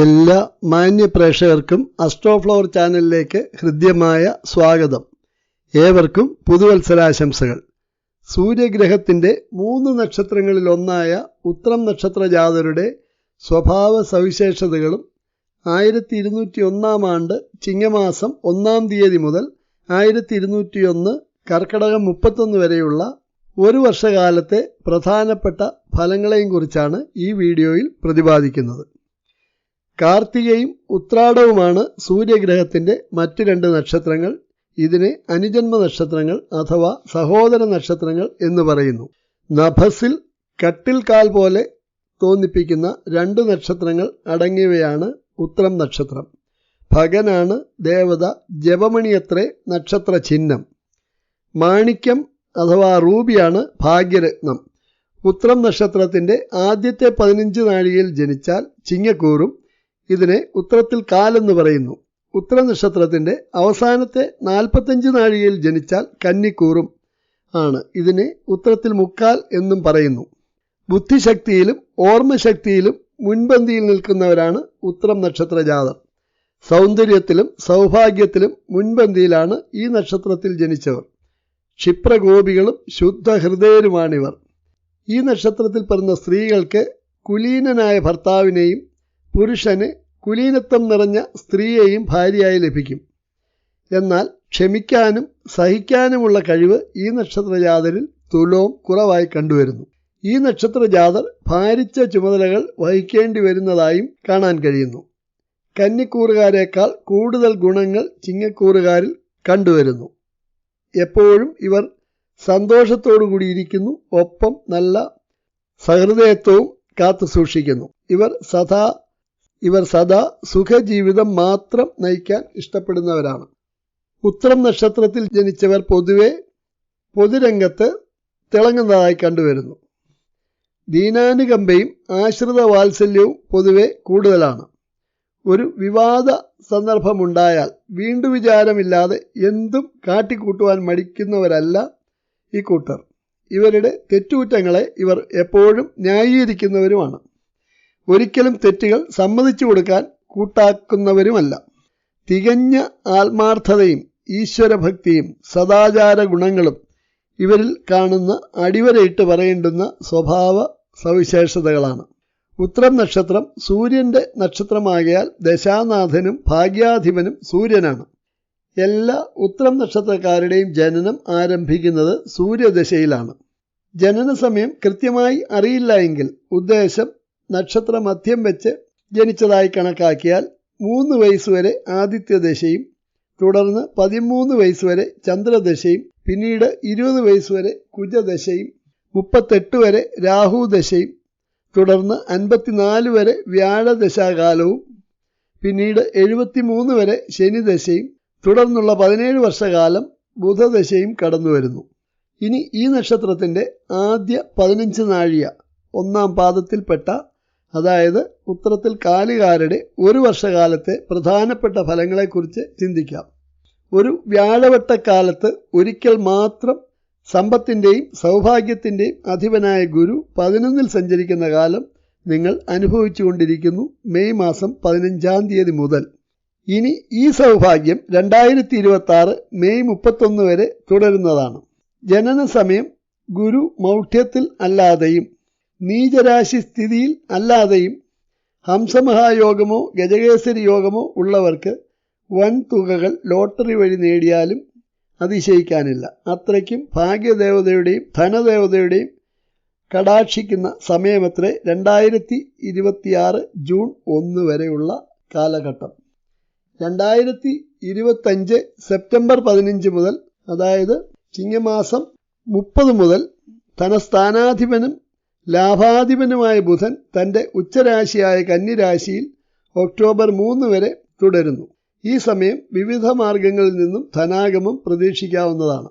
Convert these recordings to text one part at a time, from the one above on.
എല്ലാ മാന്യ പ്രേക്ഷകർക്കും അസ്ട്രോഫ്ലവർ ചാനലിലേക്ക് ഹൃദ്യമായ സ്വാഗതം. ഏവർക്കും പുതുവത്സരാശംസകൾ. സൂര്യഗ്രഹത്തിന്റെ മൂന്ന് നക്ഷത്രങ്ങളിലൊന്നായ ഉത്രം നക്ഷത്ര ജാതരുടെ സ്വഭാവ സവിശേഷതകളും ആയിരത്തി ഇരുന്നൂറ്റി ഒന്നാം ആണ്ട് ചിങ്ങമാസം ഒന്നാം തീയതി മുതൽ ആയിരത്തി ഇരുന്നൂറ്റി ഒന്ന് കർക്കടകം മുപ്പത്തൊന്ന് വരെയുള്ള ഒരു വർഷകാലത്തെ പ്രധാനപ്പെട്ട ഫലങ്ങളെയും കുറിച്ചാണ് ഈ വീഡിയോയിൽ പ്രതിപാദിക്കുന്നത്. കാർത്തികയും ഉത്രാടവുമാണ് സൂര്യഗ്രഹത്തിന്റെ മറ്റ് രണ്ട് നക്ഷത്രങ്ങൾ. ഇതിനെ അനുജന്മ നക്ഷത്രങ്ങൾ അഥവാ സഹോദര നക്ഷത്രങ്ങൾ എന്ന് പറയുന്നു. നഭസിൽ കട്ടിൽ കാൽ പോലെ തോന്നിപ്പിക്കുന്ന രണ്ട് നക്ഷത്രങ്ങൾ അടങ്ങിയവയാണ് ഉത്രം നക്ഷത്രം. ഭഗനാണ് ദേവത ജപമണിയത്രേ നക്ഷത്ര ചിഹ്നം. മാണിക്യം അഥവാ റൂബിയാണ് ഭാഗ്യരത്നം. ഉത്രം നക്ഷത്രത്തിന്റെ ആദ്യത്തെ പതിനഞ്ച് നാഴികയിൽ ജനിച്ചാൽ ചിങ്ങക്കൂറും ഇതിനെ ഉത്തരത്തിൽ കാലെന്ന് പറയുന്നു. ഉത്തര നക്ഷത്രത്തിന്റെ അവസാനത്തെ നാൽപ്പത്തഞ്ച് നാഴികയിൽ ജനിച്ചാൽ കന്നിക്കൂറും ആണ്. ഇതിനെ ഉത്തരത്തിൽ മുക്കാൽ എന്നും പറയുന്നു. ബുദ്ധിശക്തിയിലും ഓർമ്മശക്തിയിലും മുൻപന്തിയിൽ നിൽക്കുന്നവരാണ് ഉത്തരം നക്ഷത്ര ജാതർ. സൗന്ദര്യത്തിലും സൗഭാഗ്യത്തിലും മുൻപന്തിയിലാണ് ഈ നക്ഷത്രത്തിൽ ജനിച്ചവർ. ക്ഷിപ്രഗോപികളും ശുദ്ധഹൃദയരുമാണിവർ. ഈ നക്ഷത്രത്തിൽ പിറന്ന സ്ത്രീകൾക്ക് കുലീനനായ ഭർത്താവിനെയും പുരുഷന് കുലീനത്വം നിറഞ്ഞ സ്ത്രീയെയും ഭാര്യയായി ലഭിക്കും. എന്നാൽ ക്ഷമിക്കാനും സഹിക്കാനുമുള്ള കഴിവ് ഈ നക്ഷത്രജാതരിൽ തുലവും കുറവായി കണ്ടുവരുന്നു. ഈ നക്ഷത്രജാതർ ഭാരിച്ച ചുമതലകൾ വഹിക്കേണ്ടി വരുന്നതായും കാണാൻ കഴിയുന്നു. കന്നിക്കൂറുകാരേക്കാൾ കൂടുതൽ ഗുണങ്ങൾ ചിങ്ങക്കൂറുകാരിൽ കണ്ടുവരുന്നു. എപ്പോഴും ഇവർ സന്തോഷത്തോടു കൂടിയിരിക്കുന്നു ഒപ്പം നല്ല സഹൃദയത്വവും കാത്തു സൂക്ഷിക്കുന്നു ഇവർ സദാ ഇവർ സദാ സുഖജീവിതം മാത്രം നയിക്കാൻ ഇഷ്ടപ്പെടുന്നവരാണ്. ഉത്രം നക്ഷത്രത്തിൽ ജനിച്ചവർ പൊതുവെ പൊതുരംഗത്ത് തിളങ്ങുന്നതായി കണ്ടുവരുന്നു. ദീനാനുകമ്പയും ആശ്രിത വാത്സല്യവും പൊതുവെ കൂടുതലാണ്. ഒരു വിവാദ സന്ദർഭമുണ്ടായാൽ വീണ്ടും വിചാരമില്ലാതെ എന്തും കാട്ടിക്കൂട്ടുവാൻ മടിക്കുന്നവരല്ല ഈ കൂട്ടർ. ഇവരുടെ തെറ്റുകുറ്റങ്ങളെ ഇവർ എപ്പോഴും ന്യായീകരിക്കുന്നവരുമാണ്. ഒരിക്കലും തെറ്റുകൾ സമ്മതിച്ചു കൊടുക്കാൻ കൂട്ടാക്കുന്നവരുമല്ല. തികഞ്ഞ ആത്മാർത്ഥതയും ഈശ്വരഭക്തിയും സദാചാര ഗുണങ്ങളും ഇവരിൽ കാണുന്ന അടിവരയിട്ട് പറയേണ്ടുന്ന സ്വഭാവ സവിശേഷതകളാണ്. ഉത്രം നക്ഷത്രം സൂര്യന്റെ നക്ഷത്രമാകിയാൽ ദശാനാഥനും ഭാഗ്യാധിപനും സൂര്യനാണ്. എല്ലാ ഉത്രം നക്ഷത്രക്കാരുടെയും ജനനം ആരംഭിക്കുന്നത് സൂര്യദശയിലാണ്. ജനന സമയം കൃത്യമായി അറിയില്ല എങ്കിൽ ഉദ്ദേശം നക്ഷത്ര മധ്യം വെച്ച് ജനിച്ചതായി കണക്കാക്കിയാൽ മൂന്ന് വയസ്സുവരെ ആദിത്യദശയും തുടർന്ന് പതിമൂന്ന് വയസ്സുവരെ ചന്ദ്രദശയും പിന്നീട് ഇരുപത് വയസ്സുവരെ കുജദശയും മുപ്പത്തെട്ട് വരെ രാഹുദശയും തുടർന്ന് അൻപത്തിനാല് വരെ വ്യാഴദശാകാലവും പിന്നീട് എഴുപത്തിമൂന്ന് വരെ ശനിദശയും തുടർന്നുള്ള പതിനേഴ് വർഷകാലം ബുധദശയും കടന്നു വരുന്നു. ഇനി ഈ നക്ഷത്രത്തിന്റെ ആദ്യ പതിനഞ്ച് നാഴിക ഒന്നാം പാദത്തിൽപ്പെട്ട അതായത് ഉത്തരത്തിൽ കാലുകാരുടെ ഒരു വർഷകാലത്തെ പ്രധാനപ്പെട്ട ഫലങ്ങളെക്കുറിച്ച് ചിന്തിക്കാം. ഒരു വ്യാഴവട്ടക്കാലത്ത് ഒരിക്കൽ മാത്രം സമ്പത്തിന്റെയും സൗഭാഗ്യത്തിന്റെയും അധിപനായ ഗുരു പതിനൊന്നിൽ സഞ്ചരിക്കുന്ന കാലം നിങ്ങൾ അനുഭവിച്ചുകൊണ്ടിരിക്കുന്നു മെയ് മാസം പതിനഞ്ചാം തീയതി മുതൽ. ഇനി ഈ സൗഭാഗ്യം രണ്ടായിരത്തി ഇരുപത്തി മെയ് മുപ്പത്തൊന്ന് വരെ തുടരുന്നതാണ്. ജനന സമയം ഗുരു മൗഢ്യത്തിൽ അല്ലാതെയും നീചരാശി സ്ഥിതിയിൽ അല്ലാതെയും ഹംസമഹായോഗമോ ഗജകേസരി യോഗമോ ഉള്ളവർക്ക് വൻ തുകകൾ ലോട്ടറി വഴി നേടിയാലും അതിശയിക്കാനില്ല. അത്രയ്ക്കും ഭാഗ്യദേവതയുടെയും ധനദേവതയുടെയും കടാക്ഷിക്കുന്ന സമയമത്രേ രണ്ടായിരത്തി ഇരുപത്തിയാറ് ജൂൺ ഒന്ന് വരെയുള്ള കാലഘട്ടം. രണ്ടായിരത്തി ഇരുപത്തഞ്ച് സെപ്റ്റംബർ പതിനഞ്ച് മുതൽ അതായത് ചിങ്ങമാസം മുപ്പത് മുതൽ ധനസ്ഥാനാധിപനും ലാഭാധിപനുമായ ബുധൻ തന്റെ ഉച്ചരാശിയായ കന്നിരാശിയിൽ ഒക്ടോബർ മൂന്ന് വരെ തുടരുന്നു. ഈ സമയം വിവിധ മാർഗങ്ങളിൽ നിന്നും ധനാഗമം പ്രതീക്ഷിക്കാവുന്നതാണ്.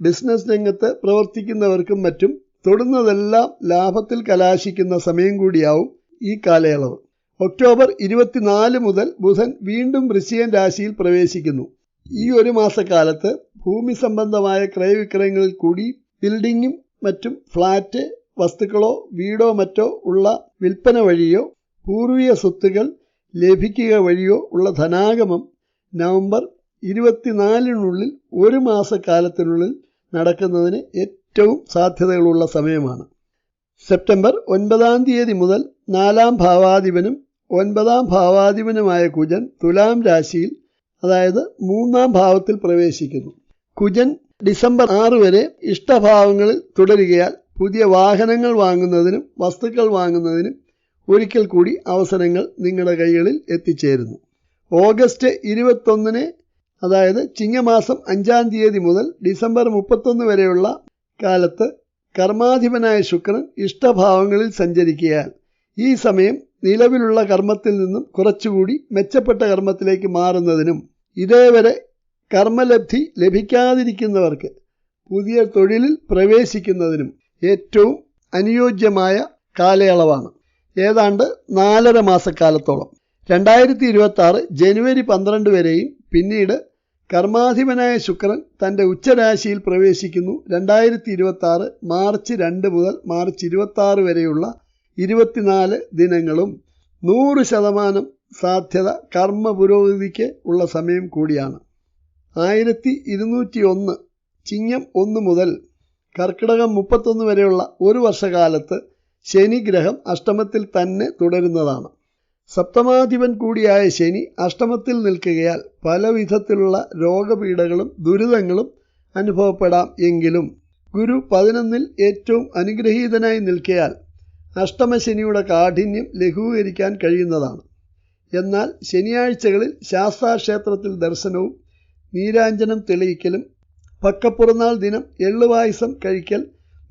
ബിസിനസ് രംഗത്ത് പ്രവർത്തിക്കുന്നവർക്കും മറ്റും തൊടുന്നതെല്ലാം ലാഭത്തിൽ കലാശിക്കുന്ന സമയം കൂടിയാവും ഈ കാലയളവ്. ഒക്ടോബർ ഇരുപത്തിനാല് മുതൽ ബുധൻ വീണ്ടും വൃശ്ചികൻ രാശിയിൽ പ്രവേശിക്കുന്നു. ഈ ഒരു മാസക്കാലത്ത് ഭൂമി സംബന്ധമായ ക്രയവിക്രയങ്ങളിൽ കൂടി ബിൽഡിങ്ങും മറ്റും ഫ്ലാറ്റ് വസ്തുക്കളോ വീടോ മറ്റോ ഉള്ള വിൽപ്പന വഴിയോ പൂർവീയ സ്വത്തുകൾ ലഭിക്കുക വഴിയോ ഉള്ള ധനാഗമം നവംബർ ഇരുപത്തിനാലിനുള്ളിൽ ഒരു മാസക്കാലത്തിനുള്ളിൽ നടക്കുന്നതിന് ഏറ്റവും സാധ്യതകളുള്ള സമയമാണ്. സെപ്റ്റംബർ ഒൻപതാം തീയതി മുതൽ നാലാം ഭാവാധിപനും ഒൻപതാം ഭാവാധിപനുമായ കുജൻ തുലാം രാശിയിൽ അതായത് മൂന്നാം ഭാവത്തിൽ പ്രവേശിക്കുന്നു. കുജൻ ഡിസംബർ ആറ് വരെ ഇഷ്ടഭാവങ്ങളിൽ തുടരുകയാൽ പുതിയ വാഹനങ്ങൾ വാങ്ങുന്നതിനും വസ്തുക്കൾ വാങ്ങുന്നതിനും ഒരിക്കൽ കൂടി അവസരങ്ങൾ നിങ്ങളുടെ കൈകളിൽ എത്തിച്ചേരുന്നു. ഓഗസ്റ്റ് ഇരുപത്തൊന്നിന് അതായത് ചിങ്ങമാസം അഞ്ചാം തീയതി മുതൽ ഡിസംബർ മുപ്പത്തൊന്ന് വരെയുള്ള കാലത്ത് കർമാധിപനായ ശുക്രൻ ഇഷ്ടഭാവങ്ങളിൽ സഞ്ചരിക്കുകയാൽ ഈ സമയം നിലവിലുള്ള കർമ്മത്തിൽ നിന്നും കുറച്ചുകൂടി മെച്ചപ്പെട്ട കർമ്മത്തിലേക്ക് മാറുന്നതിനും ഇതേവരെ കർമ്മലബ്ധി ലഭിക്കാതിരിക്കുന്നവർക്ക് പുതിയ തൊഴിലിൽ പ്രവേശിക്കുന്നതിനും ഏറ്റവും അനുയോജ്യമായ കാലയളവാണ്. ഏതാണ്ട് നാലര മാസക്കാലത്തോളം. രണ്ടായിരത്തി ഇരുപത്തി ആറ് ജനുവരി പന്ത്രണ്ട് വരെയും പിന്നീട് കർമാധിപനായ ശുക്രൻ തന്റെ ഉച്ചരാശിയിൽ പ്രവേശിക്കുന്നു. രണ്ടായിരത്തി ഇരുപത്തി ആറ് മാർച്ച് രണ്ട് മുതൽ മാർച്ച് ഇരുപത്തി ആറ് വരെയുള്ള ഇരുപത്തിനാല് ദിനങ്ങളും നൂറ് ശതമാനം സാധ്യത കർമ്മ പുരോഗതിക്ക് ഉള്ള സമയം കൂടിയാണ്. ആയിരത്തി ഇരുന്നൂറ്റി ഒന്ന് ചിങ്ങം ഒന്ന് മുതൽ കർക്കിടകം മുപ്പത്തൊന്ന് വരെയുള്ള ഒരു വർഷകാലത്ത് ശനിഗ്രഹം അഷ്ടമത്തിൽ തന്നെ തുടരുന്നതാണ്. സപ്തമാധിപൻ കൂടിയായ ശനി അഷ്ടമത്തിൽ നിൽക്കുകയാൽ പല വിധത്തിലുള്ള രോഗപീഠകളും ദുരിതങ്ങളും അനുഭവപ്പെടാം എങ്കിലും ഗുരു പതിനൊന്നിൽ ഏറ്റവും അനുഗ്രഹീതനായി നിൽക്കയാൽ അഷ്ടമശനിയുടെ കാഠിന്യം ലഘൂകരിക്കാൻ കഴിയുന്നതാണ്. എന്നാൽ ശനിയാഴ്ചകളിൽ ശാസ്താക്ഷേത്രത്തിൽ ദർശനവും നീരാഞ്ജനം തെളിയിക്കലും പക്കപ്പുറന്നാൾ ദിനം എള്ളുപായസം കഴിക്കൽ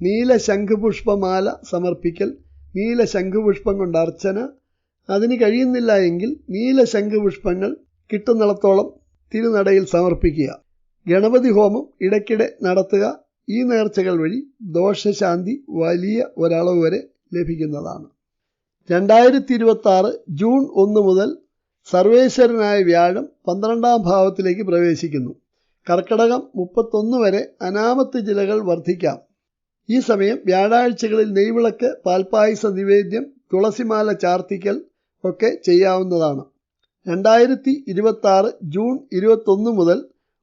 നീല ശംഖുപുഷ്പമാല സമർപ്പിക്കൽ നീല ശംഖുപുഷ്പം കൊണ്ട് അർച്ചന. അതിന് കഴിയുന്നില്ല എങ്കിൽ നീല ശംഖുപുഷ്പങ്ങൾ കിട്ടുന്നിടത്തോളം തിരുനടയിൽ സമർപ്പിക്കുക. ഗണപതി ഹോമം ഇടയ്ക്കിടെ നടത്തുക. ഈ നേർച്ചകൾ വഴി ദോഷശാന്തി വലിയ ഒരളവ് വരെ ലഭിക്കുന്നതാണ്. രണ്ടായിരത്തി ഇരുപത്തി ആറ് ജൂൺ ഒന്ന് മുതൽ സർവേശ്വരനായ വ്യാഴം പന്ത്രണ്ടാം ഭാവത്തിലേക്ക് പ്രവേശിക്കുന്നു. കർക്കടകം മുപ്പത്തൊന്ന് വരെ അനാമത്ത് ജില്ലകൾ വർദ്ധിക്കാം. ഈ സമയം വ്യാഴാഴ്ചകളിൽ നെയ്വിളക്ക് പാൽപ്പായസ നിവേദ്യം തുളസിമാല ചാർത്തിക്കൽ ഒക്കെ ചെയ്യാവുന്നതാണ്. രണ്ടായിരത്തി ഇരുപത്തി ജൂൺ ഇരുപത്തൊന്ന് മുതൽ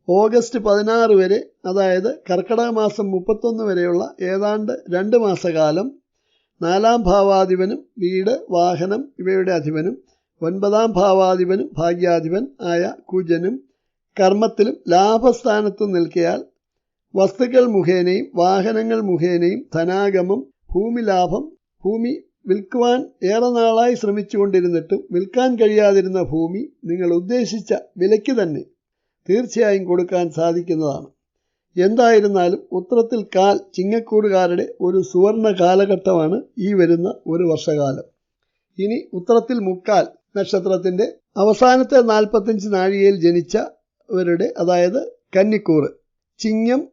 ഓഗസ്റ്റ് പതിനാറ് വരെ അതായത് കർക്കിടക മാസം മുപ്പത്തൊന്ന് വരെയുള്ള ഏതാണ്ട് രണ്ട് മാസകാലം നാലാം ഭാവാധിപനും വീട് വാഹനം ഇവയുടെ അധിപനും ഒൻപതാം ഭാവാധിപനും ഭാഗ്യാധിപൻ ആയ കുജനും കർമ്മത്തിലും ലാഭസ്ഥാനത്തും നിൽക്കിയാൽ വസ്തുക്കൾ മുഖേനയും വാഹനങ്ങൾ മുഖേനയും ധനാഗമം ഭൂമി ലാഭം ഭൂമി വിൽക്കുവാൻ ഏറെ നാളായി ശ്രമിച്ചുകൊണ്ടിരുന്നിട്ടും വിൽക്കാൻ കഴിയാതിരുന്ന ഭൂമി നിങ്ങൾ ഉദ്ദേശിച്ച വിലയ്ക്ക് തന്നെ തീർച്ചയായും കൊടുക്കാൻ സാധിക്കുന്നതാണ്. എന്തായിരുന്നാലും ഉത്തരത്തിൽ കാൽ ചിങ്ങക്കൂടുകാരുടെ ഒരു സുവർണ കാലഘട്ടമാണ് ഈ വരുന്ന ഒരു വർഷകാലം. ഇനി ഉത്തരത്തിൽ മുക്കാൽ നക്ഷത്രത്തിന്റെ അവസാനത്തെ നാൽപ്പത്തഞ്ച് നാഴികയിൽ ജനിച്ചവരുടെ അതായത് കന്നിക്കൂറ്. ചിങ്ങം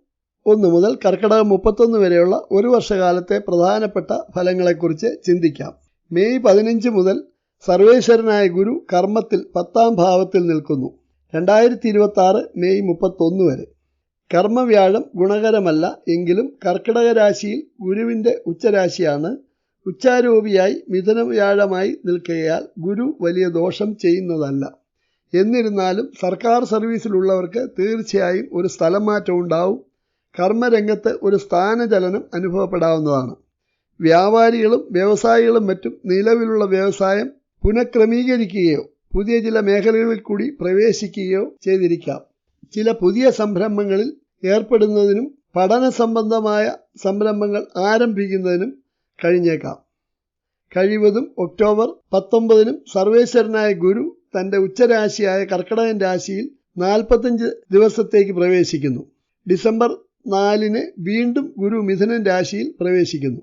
ഒന്ന് മുതൽ കർക്കിടകം മുപ്പത്തൊന്ന് വരെയുള്ള ഒരു വർഷകാലത്തെ പ്രധാനപ്പെട്ട ഫലങ്ങളെക്കുറിച്ച് ചിന്തിക്കാം. മെയ് പതിനഞ്ച് മുതൽ സർവേശ്വരനായ ഗുരു കർമ്മത്തിൽ പത്താം ഭാവത്തിൽ നിൽക്കുന്നു. രണ്ടായിരത്തി ഇരുപത്തി ആറ് മെയ് മുപ്പത്തൊന്ന് വരെ. കർമ്മവ്യാഴം ഗുണകരമല്ല എങ്കിലും കർക്കിടക രാശിയിൽ ഗുരുവിന്റെ ഉച്ചരാശിയാണ്. ഉച്ചാരൂപിയായി മിഥുനവ്യാഴമായി നിൽക്കുകയാൽ ഗുരു വലിയ ദോഷം ചെയ്യുന്നതല്ല. എന്നിരുന്നാലും സർക്കാർ സർവീസിലുള്ളവർക്ക് തീർച്ചയായും ഒരു സ്ഥലം മാറ്റം ഉണ്ടാവും. കർമ്മരംഗത്ത് ഒരു സ്ഥാനചലനം അനുഭവപ്പെടാവുന്നതാണ്. വ്യാപാരികളും വ്യവസായികളും മറ്റും നിലവിലുള്ള വ്യവസായം പുനഃക്രമീകരിക്കുകയോ പുതിയ ചില മേഖലകളിൽ കൂടി പ്രവേശിക്കുകയോ ചെയ്തിരിക്കാം. ചില പുതിയ സംരംഭങ്ങളിൽ ഏർപ്പെടുന്നതിനും പഠന സംബന്ധമായ സംരംഭങ്ങൾ ആരംഭിക്കുന്നതിനും കഴിഞ്ഞേക്കാം. കഴിവതും ഒക്ടോബർ പത്തൊമ്പതിനും സർവേശ്വരനായ ഗുരു തന്റെ ഉച്ചരാശിയായ കർക്കിടകൻ രാശിയിൽ നാൽപ്പത്തഞ്ച് ദിവസത്തേക്ക് പ്രവേശിക്കുന്നു. ഡിസംബർ നാലിന് വീണ്ടും ഗുരു മിഥുനൻ രാശിയിൽ പ്രവേശിക്കുന്നു.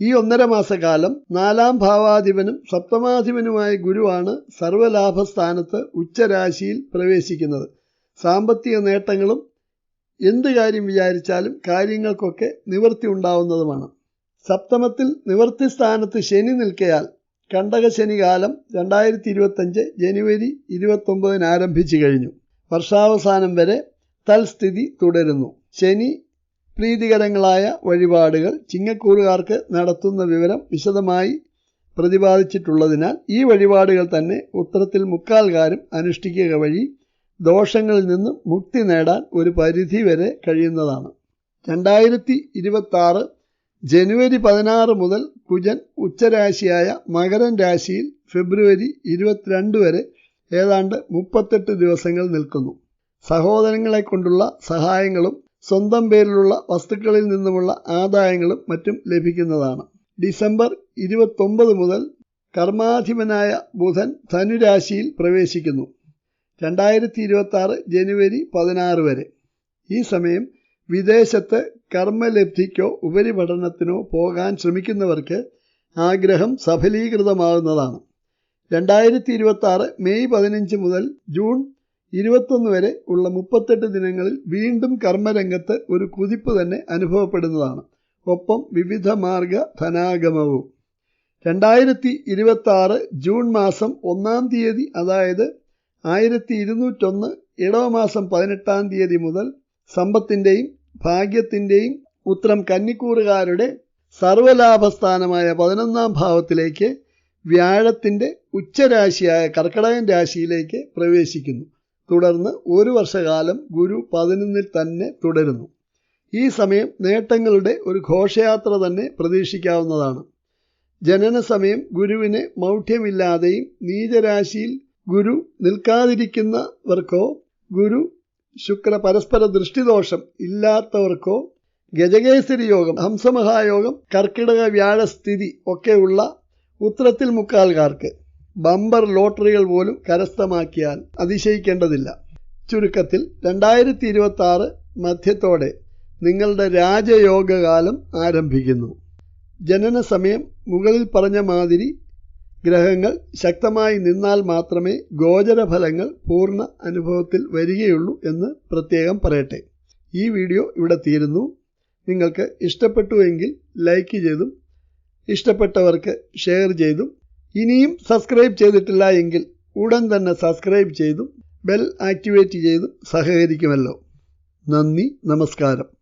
ഈ ഒന്നര മാസക്കാലം നാലാം ഭാവാധിപനും സപ്തമാധിപനുമായ ഗുരുവാണ് സർവലാഭസ്ഥാനത്ത് ഉച്ചരാശിയിൽ പ്രവേശിക്കുന്നത്. സാമ്പത്തിക നേട്ടങ്ങളും എന്ത് കാര്യം വിചാരിച്ചാലും കാര്യങ്ങൾക്കൊക്കെ നിവൃത്തി ഉണ്ടാവുന്നതുമാണ്. സപ്തമത്തിൽ നിവൃത്തി സ്ഥാനത്ത് ശനി നിൽക്കയാൽ കണ്ടകശനി കാലം രണ്ടായിരത്തി ഇരുപത്തഞ്ച് ജനുവരി ഇരുപത്തൊമ്പതിന് ആരംഭിച്ചു കഴിഞ്ഞു. വർഷാവസാനം വരെ തൽസ്ഥിതി തുടരുന്നു. ശനി പ്രീതികരങ്ങളായ വഴിപാടുകൾ ചിങ്ങക്കൂറുകാർക്ക് നടത്തുന്ന വിവരം വിശദമായി പ്രതിപാദിച്ചിട്ടുള്ളതിനാൽ ഈ വഴിപാടുകൾ തന്നെ ഉത്തരത്തിൽ മുക്കാൽകാരും അനുഷ്ഠിക്കുക വഴി ദോഷങ്ങളിൽ നിന്നും മുക്തി നേടാൻ ഒരു പരിധി വരെ കഴിയുന്നതാണ്. രണ്ടായിരത്തി ഇരുപത്തി ജനുവരി പതിനാറ് മുതൽ കുജൻ ഉച്ചരാശിയായ മകരൻ രാശിയിൽ ഫെബ്രുവരി ഇരുപത്തിരണ്ട് വരെ ഏതാണ്ട് മുപ്പത്തെട്ട് ദിവസങ്ങൾ നിൽക്കുന്നു. സഹോദരങ്ങളെ കൊണ്ടുള്ള സഹായങ്ങളും സ്വന്തം പേരിലുള്ള വസ്തുക്കളിൽ നിന്നുമുള്ള ആദായങ്ങളും മറ്റും ലഭിക്കുന്നതാണ്. ഡിസംബർ ഇരുപത്തൊമ്പത് മുതൽ കർമാധിപനായ ബുധൻ ധനുരാശിയിൽ പ്രവേശിക്കുന്നു. രണ്ടായിരത്തി ഇരുപത്തി ജനുവരി പതിനാറ് വരെ. ഈ സമയം വിദേശത്ത് കർമ്മലബ്ധിക്കോ ഉപരിപഠനത്തിനോ പോകാൻ ശ്രമിക്കുന്നവർക്ക് ആഗ്രഹം സഫലീകൃതമാകുന്നതാണ്. രണ്ടായിരത്തി ഇരുപത്തി ആറ് മെയ് പതിനഞ്ച് മുതൽ ജൂൺ ഇരുപത്തൊന്ന് വരെ ഉള്ള മുപ്പത്തെട്ട് ദിനങ്ങളിൽ വീണ്ടും കർമ്മരംഗത്ത് ഒരു കുതിപ്പ് തന്നെ അനുഭവപ്പെടുന്നതാണ്. ഒപ്പം വിവിധ മാർഗ ധനാഗമവും. രണ്ടായിരത്തി ഇരുപത്തി ആറ് ജൂൺ മാസം ഒന്നാം തീയതി അതായത് ആയിരത്തി ഇരുന്നൂറ്റൊന്ന് ഇടവമാസം പതിനെട്ടാം തീയതി മുതൽ സമ്പത്തിന്റെയും ഭാഗ്യത്തിന്റെയും ഉത്രം കന്നിക്കൂറുകാരുടെ സർവലാഭസ്ഥാനമായ പതിനൊന്നാം ഭാവത്തിലേക്ക് വ്യാഴത്തിന്റെ ഉച്ചരാശിയായ കർക്കടകൻ രാശിയിലേക്ക് പ്രവേശിക്കുന്നു. തുടർന്ന് ഒരു വർഷകാലം ഗുരു പതിനൊന്നിൽ തന്നെ തുടരുന്നു. ഈ സമയം നേട്ടങ്ങളുടെ ഒരു ഘോഷയാത്ര തന്നെ പ്രതീക്ഷിക്കാവുന്നതാണ്. ജനന സമയം ഗുരുവിന് മൗഢ്യമില്ലാതെയും നീചരാശിയിൽ ഗുരു നിൽക്കാതിരിക്കുന്നവർക്കോ ഗുരു ശുക്ര പരസ്പര ദൃഷ്ടിദോഷം ഇല്ലാത്തവർക്കോ ഗജകേസരി യോഗം ഹംസമഹായോഗം കർക്കിടക വ്യാഴസ്ഥിതി ഒക്കെയുള്ള ഉത്തരത്തിൽ മുക്കാൽകാർക്ക് ബമ്പർ ലോട്ടറികൾ പോലും കരസ്ഥമാക്കിയാൽ അതിശയിക്കേണ്ടതില്ല. ചുരുക്കത്തിൽ രണ്ടായിരത്തി ഇരുപത്തി ആറ് മധ്യത്തോടെ നിങ്ങളുടെ രാജയോഗകാലം ആരംഭിക്കുന്നു. ജനന സമയം മുകളിൽ പറഞ്ഞ മാതിരി ഗ്രഹങ്ങൾ ശക്തമായി നിന്നാൽ മാത്രമേ ഗോചരഫലങ്ങൾ പൂർണ അനുഭവത്തിൽ വരികയുള്ളൂ എന്ന് പ്രത്യേകം പറയട്ടെ. ഈ വീഡിയോ ഇവിടെ തീരുന്നു. നിങ്ങൾക്ക് ഇഷ്ടപ്പെട്ടുവെങ്കിൽ ലൈക്ക് ചെയ്തും ഇഷ്ടപ്പെട്ടവർക്ക് ഷെയർ ചെയ്തും ഇനിയും സബ്സ്ക്രൈബ് ചെയ്തിട്ടില്ല എങ്കിൽ ഉടൻ തന്നെ സബ്സ്ക്രൈബ് ചെയ്തും ബെൽ ആക്ടിവേറ്റ് ചെയ്തും സഹകരിക്കുമല്ലോ. നന്ദി നമസ്കാരം.